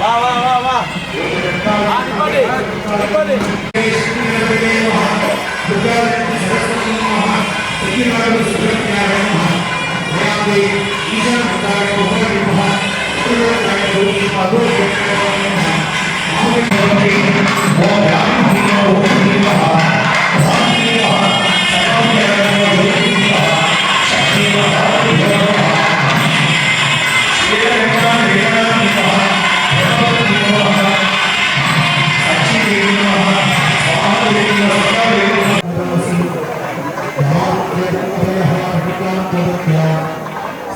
வா வா வா வா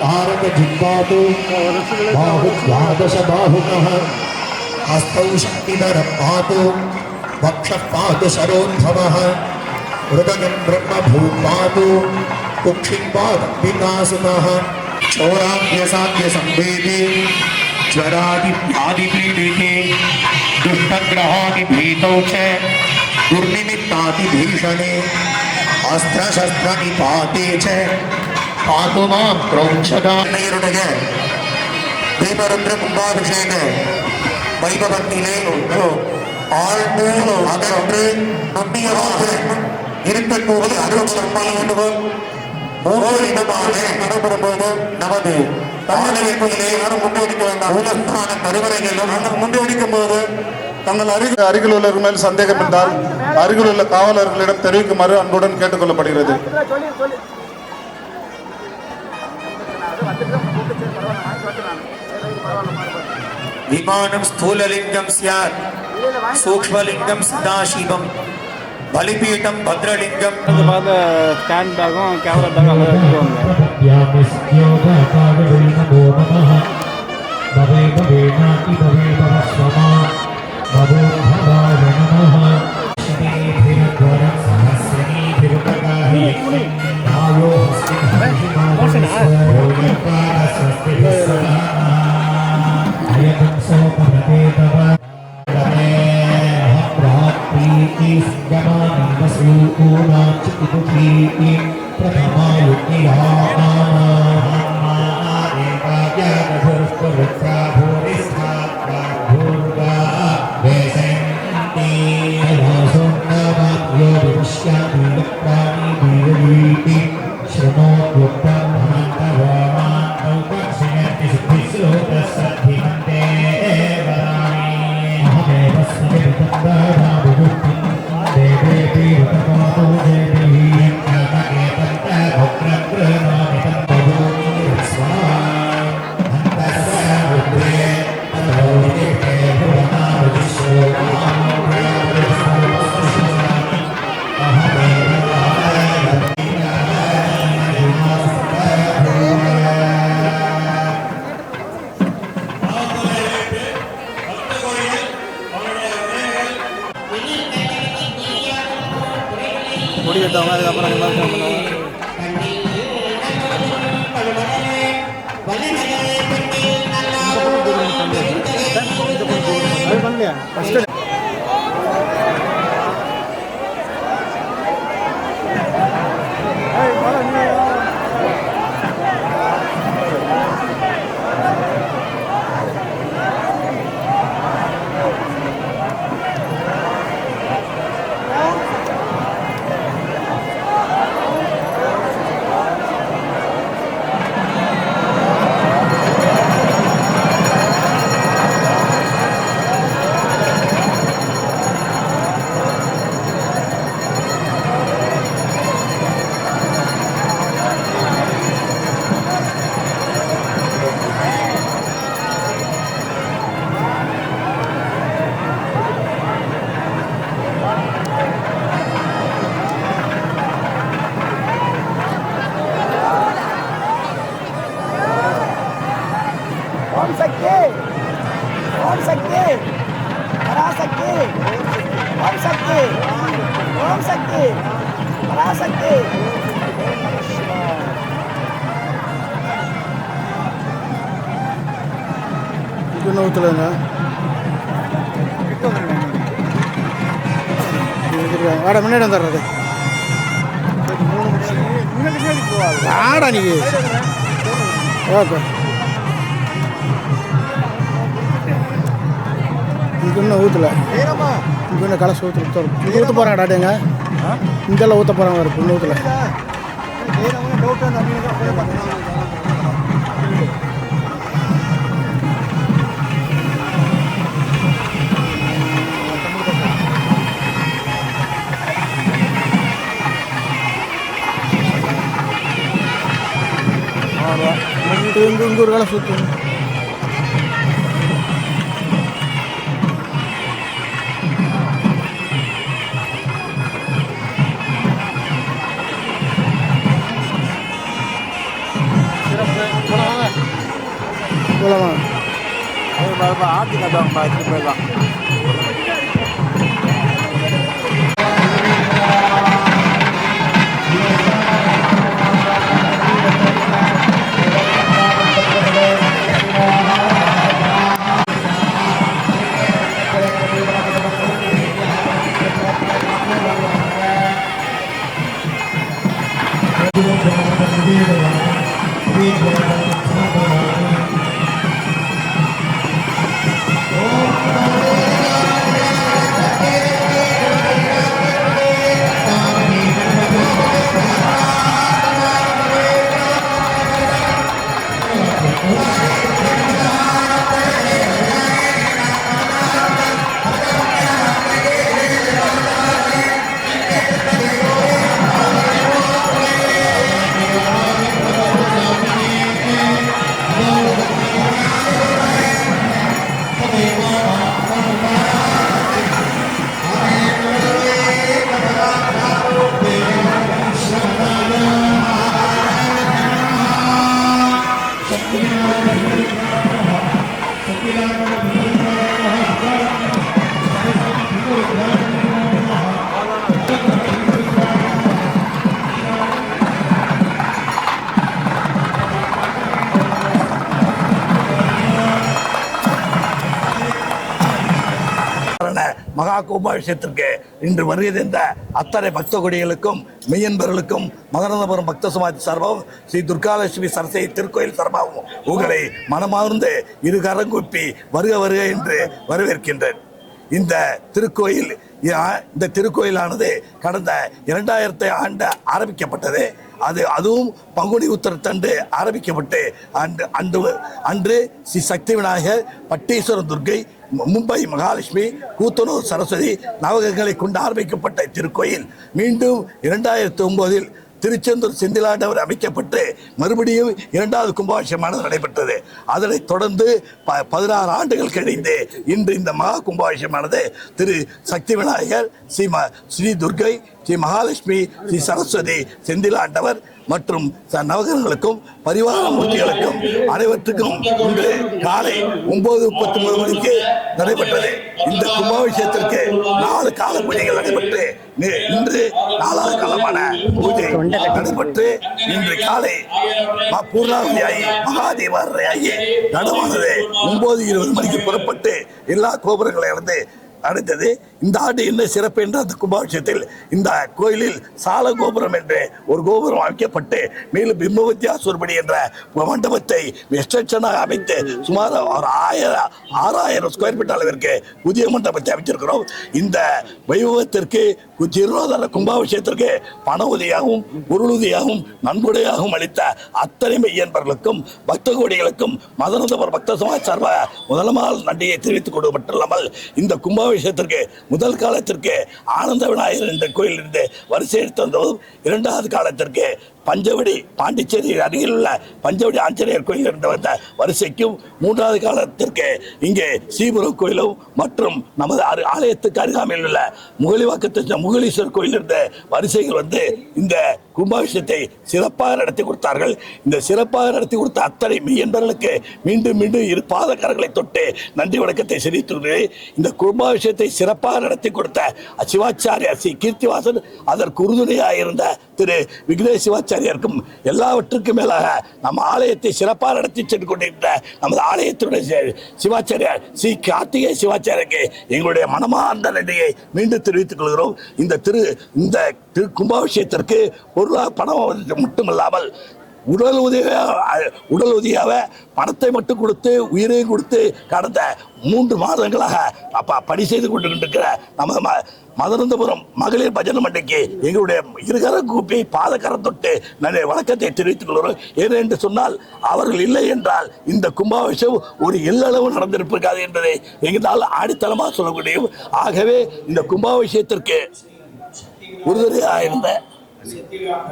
तारकजिह्वातु बाहुद्वादश बाहुकः हस्तौ शक्तिधरं पातु वक्षः पातु शरोद्भवः हृदयं ब्रह्मभूपातु कुक्षिं पादम्बिकासुमः चोराद्यसाध्यसंवेदे ज्वरादिव्याधिपीडिते दुष्टग्रहादिभीतौ च। பாதுமாம் பிரௌஞ்சதா. அன்னையருடைய தீபருந்திர கும்பாபிஷேக வைபவத்திலே ஆழ்ந்த அதற்கு நம்பியதாக இருக்கக்கூடிய அருள் சம்பாய் என்பவர் ஒவ்வொரு இடமாக நடைபெறும் போது நமது தமிழகத்திலே யாரும் முன்னெடுக்க வேண்டாம். உலகமான கருவறைகளிலும் நாங்கள் போது தங்கள் அருகில் அருகில் உள்ளவர்கள் மேல் சந்தேகம் இருந்தால் அருகில் உள்ள காவலர்களிடம் தெரிவிக்குமாறு அன்புடன் கேட்டுக்கொள்ளப்படுகிறது. விமானம் ஸ்தூலலிங்கம் சியாத் சூக்ஷ்மலிங்கம் சதாசிவம். பலிபீட்டம் பத்ரலிங்கம். அது பார்த்த ஸ்டாண்ட் பேக்கும் கேமரா பேக்கும் அங்கே ಅಷ್ಟೇ பராசக்தி இன்னும் ஊற்றலைங்க வாடா முன்னாடி வந்துடுறது வாடா நீ ஓகே இங்கே இன்னும் ஊற்றல இங்கே இன்னும் கலசு ஊற்ற ஊற்ற போகிறாங்க டாட்டேங்க இங்கெல்லாம் ஊற்ற போகிறாங்க ஒரு இன்னும் ஊற்றல இங்கே இங்கே இங்கே ஒரு கலசு ஊற்று போகலாமா ஆட்டு கட்டுவாங்க எடுத்துட்டு போயிடலாம் சாதாரண கும்பாபிஷேகத்திற்கு இன்று வருகை தந்த அத்தனை பக்த கொடிகளுக்கும் மெய்யன்பர்களுக்கும் மகரந்தபுரம் பக்த சமாதி சார்பாகவும் ஸ்ரீ துர்காலட்சுமி சரஸ்வதி திருக்கோயில் சார்பாகவும் உங்களை மனமார்ந்து இரு கரங்குப்பி வருக வருக என்று வரவேற்கின்றேன். இந்த திருக்கோயில் இந்த திருக்கோயிலானது கடந்த இரண்டாயிரத்தி ஆண்டு ஆரம்பிக்கப்பட்டது. அது அதுவும் பங்குனி உத்தரத்தன்று ஆரம்பிக்கப்பட்டு அன்று அன்று அன்று ஸ்ரீ சக்தி விநாயகர் பட்டீஸ்வரன் துர்க்கை மும்பை மகாலட்சுமி கூத்தனூர் சரஸ்வதி நவகங்களை கொண்டு ஆரம்பிக்கப்பட்ட திருக்கோயில் மீண்டும் இரண்டாயிரத்தி ஒன்பதில் திருச்செந்தூர் செந்திலாண்டவர் அமைக்கப்பட்டு மறுபடியும் இரண்டாவது கும்பாபிஷேகமானது நடைபெற்றது. அதனைத் தொடர்ந்து ப பதினாறு ஆண்டுகள் கழிந்து இன்று இந்த மகா கும்பாபிஷேகமானது திரு சக்தி விநாயகர் ஸ்ரீ ம ஸ்ரீ துர்க்கை ஸ்ரீ மகாலட்சுமி ஸ்ரீ சரஸ்வதி செந்திலாண்டவர் மற்றும் நவகரங்களுக்கும் பரிவார மூர்த்திகளுக்கும் அனைவற்றுக்கும் இன்று காலை ஒன்பது முப்பத்தி மூணு மணிக்கு நடைபெற்றது. இந்த கும்பாபிஷேகத்திற்கு நாலு கால பூஜைகள் நடைபெற்று இன்று நாலாவது காலமான பூஜை நடைபெற்று இன்று காலை பூர்ணாவதியாகி மகாதேவாரையாகி நடமானது ஒன்பது இருபது மணிக்கு புறப்பட்டு எல்லா கோபுரங்களை இழந்து அடுத்தது இந்த ஆண்டு என்ன சிறப்பு என்ற அந்த கும்பாபிஷேகத்தில் இந்த கோயிலில் சால கோபுரம் என்று ஒரு கோபுரம் அமைக்கப்பட்டு மேலும் பிம்பவத்தியாசுரபடி என்ற மண்டபத்தை எக்ஸ்டென்ஷனாக அமைத்து சுமார் ஒரு ஆயிரம் ஆறாயிரம் ஸ்கொயர் ஃபீட் அளவிற்கு புதிய மண்டபத்தை அமைச்சிருக்கிறோம் இந்த வைபவத்திற்கு ஜீர்ணோதர கும்பாபிஷேகத்திற்கு பண உதவியாகவும் பொருள் உதவியாகவும் நன்கொடையாகவும் அளித்த அத்தனை மெய்யன்பர்களுக்கும் பக்த கோடிகளுக்கும் மதனந்தபுரம் பக்த சமாஜ் சார்பாக முதலமால் நன்றியை தெரிவித்துக் கொண்டு இந்த இந்த கும்பாபிஷேகத்திற்கு முதல் காலத்திற்கு ஆனந்த விநாயகர் என்ற கோயிலிருந்து வரிசை எடுத்து வந்ததும் இரண்டாவது காலத்திற்கு பஞ்சவடி பாண்டிச்சேரி அருகில் உள்ள பஞ்சவடி ஆஞ்சநேயர் கோயில் இருந்து வந்த வரிசைக்கும் மூன்றாவது காலத்திற்கு இங்கே சீபுரம் கோயிலும் மற்றும் நமது அரு ஆலயத்துக்கு அருகாமையில் உள்ள முகலிவாக்கத்தில் முகலீஸ்வரர் கோயில் இருந்த வரிசைகள் வந்து இந்த கும்பாபிஷத்தை சிறப்பாக நடத்தி கொடுத்தார்கள். இந்த சிறப்பாக நடத்தி கொடுத்த அத்தனை மெய்யன்பர்களுக்கு மீண்டும் மீண்டும் இரு பாதக்காரர்களை தொட்டு நன்றி வணக்கத்தை செலுத்துகிறேன். இந்த கும்பாபிஷத்தை சிறப்பாக நடத்தி கொடுத்த சிவாச்சாரியார் ஸ்ரீ கீர்த்திவாசன் அதற்கு உறுதுணையாக இருந்த திரு விக்னேஷ் சிவாச்சாரியாருக்கும் எல்லாவற்றுக்கும் மேலாக நம்ம ஆலயத்தை சிறப்பாக நடத்தி சென்று கொண்டிருந்த நமது ஆலயத்தினுடைய சிவாச்சாரியார் ஸ்ரீ கார்த்திகை சிவாச்சாரியருக்கு எங்களுடைய மனமார்ந்த நன்றியை மீண்டும் தெரிவித்துக் கொள்கிறோம். இந்த திரு இந்த திரு கும்பாபிஷேகத்திற்கு பொருளாக பணம் மட்டுமல்லாமல் உடல் உதவியாக உடல் உதவியாக பணத்தை மட்டும் கொடுத்து உயிரையும் கொடுத்து கடந்த மூன்று மாதங்களாக அப்போ பணி செய்து கொண்டிருக்கிற நம்ம ம- மதுரந்தபுரம் மகளிர் பஜனை மண்டைக்கு எங்களுடைய இருகர கூப்பி பாதகரம் தொட்டு நிறைய வணக்கத்தை தெரிவித்துக் கொள்கிறோம். ஏனென்று சொன்னால் அவர்கள் இல்லை என்றால் இந்த கும்பாபிஷேகம் ஒரு எல்லளவு நடந்திருப்பிருக்காது என்பதை எங்களால் ஆடித்தளமாக சொல்ல முடியும். ஆகவே இந்த கும்பாபிஷேகத்திற்கு உறுதுணையாக இருந்த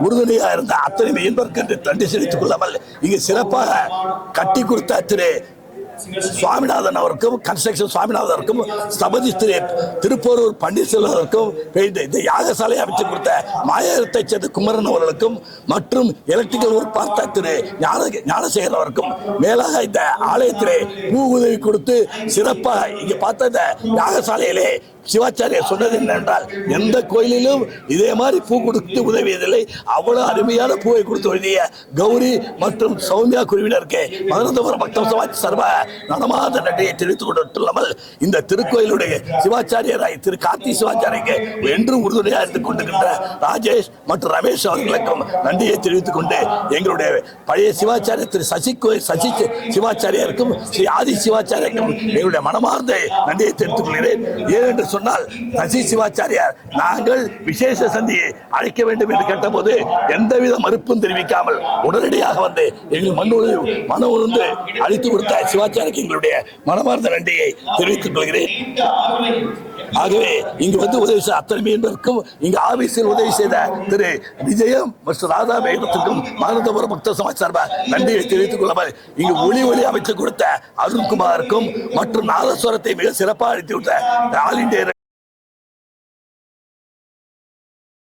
உறுதுணையாக இருந்த அத்தனை மெயின்பர்க்கு தண்டி செலுத்திக் கொள்ளாமல் இங்கு சிறப்பாக கட்டி கொடுத்த திரு சுவாமிநாதன் அவருக்கும் கன்ஸ்ட்ரக்ஷன் சுவாமிநாதனுக்கும் ஸ்தபதி திரு திருப்போரூர் பன்னீர்செல்வருக்கும் இந்த யாகசாலை அமைச்சு கொடுத்த மாயத்தை சேர்ந்த குமரன் அவர்களுக்கும் மற்றும் எலக்ட்ரிக்கல் ஒர்க் பார்த்த திரு ஞான ஞானசேகரன் அவருக்கும் மேலாக இந்த ஆலயத்திலே பூ உதவி கொடுத்து சிறப்பாக இங்கே பார்த்த இந்த யாகசாலையிலே சிவாச்சாரியர் சொன்னது என்னென்றால் எந்த கோயிலிலும் இதே மாதிரி பூ கொடுத்து உதவியதில்லை. அவ்வளவு அருமையான பூவை கொடுத்து உதவிய கௌரி மற்றும் சௌமியா குழுவினருக்கு மதுரந்தபுரம் பக்தம் சமாஜ் சர்வ நடமாத நன்றியை தெரிவித்துக் கொண்டிருல்லாமல் இந்த திருக்கோயிலுடைய சிவாச்சாரியராய் திரு கார்த்தி சிவாச்சாரிக்கு என்றும் உறுதுணையாக இருந்து கொண்டிருக்கின்ற ராஜேஷ் மற்றும் ரமேஷ் அவர்களுக்கும் நன்றியை தெரிவித்துக் கொண்டு எங்களுடைய பழைய சிவாச்சாரியர் திரு சசி கோயில் சசி சிவாச்சாரியருக்கும் ஸ்ரீ ஆதி சிவாச்சாரியருக்கும் எங்களுடைய மனமார்ந்த நன்றியை தெரிவித்துக் கொள்கிறேன். ஏனென்று சொன்னால் சசி சிவாச்சாரியார் நாங்கள் விசேஷ சந்தியை அழைக்க வேண்டும் என்று கேட்டபோது எந்தவித மறுப்பும் தெரிவிக்காமல் உடனடியாக வந்து எங்கள் மண்ணோடு மன உணர்ந்து அளித்து கொடுத்த சிவாச்சாரிக்கு எங்களுடைய மனமார்ந்த நன்றியை தெரிவித்துக் கொள்கிறேன். ஆகவே இங்கு வந்து உதவி செய்த அத்தனை மீனருக்கும் இங்கு ஆபீஸில் உதவி செய்த திரு விஜயம் மற்றும் ராதா மேகத்திற்கும் மானந்தபுரம் பக்த சமாஜ் சார்பாக நன்றியை தெரிவித்துக் கொள்ளாமல் இங்கு ஒளி ஒளி அமைச்சு கொடுத்த அருண்குமாருக்கும் மற்றும் நாதஸ்வரத்தை மிக சிறப்பாக அளித்து விட்ட ஆல் இண்டியா